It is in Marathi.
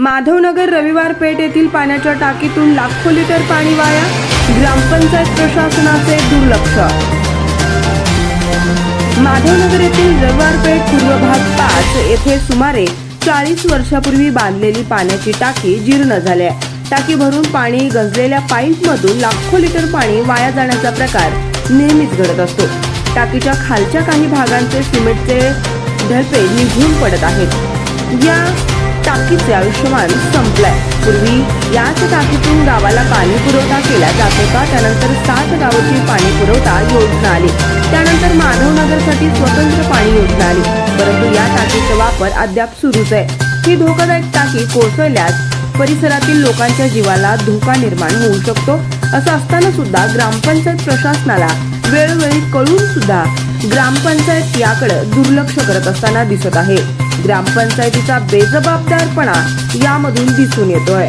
माधवनगर रविवार पेठ येथील पाण्याच्या टाकीतून लाखो लिटर पाणी वाया ग्रामपंचायत प्रशासनाचे दुर्लक्ष. माधवनगर येथील रविवार पेठ पूर्व भाग पाच येथे सुमारे चाळीस वर्षापूर्वी बांधलेली पाण्याची टाकी जीर्ण झाली आहे. टाकी भरून पाणी गंजलेल्या पाईपमधून लाखो लिटर पाणी वाया जाण्याचा प्रकार नेहमीच घडत असतो. टाकीच्या खालच्या काही भागांचे सिमेंटचे ढलपे निघून पडत आहेत. या टाकीचे आयुष्यमान संपलंय. पूर्वी याच टाकीतून गावाला पाणी पुरवठा केला जात होता त्यानंतर सात गावाची पाणी पुरवठा योजना आली. त्यानंतर माधवनगरसाठी स्वतंत्र पाणी योजना आली. परंतु या टाकीचा वापर अद्याप सुरूच आहे. ही धोकादायक टाकी कोसळल्यास परिसरातील लोकांच्या जीवाला धोका निर्माण होऊ शकतो असं असताना सुद्धा ग्रामपंचायत प्रशासनाला वेळोवेळी कळून सुद्धा ग्रामपंचायत याकडे दुर्लक्ष करत असताना दिसत आहे. ग्रामपंचायतीचा बेजबाबदारपणा यामधून दिसून येतोय.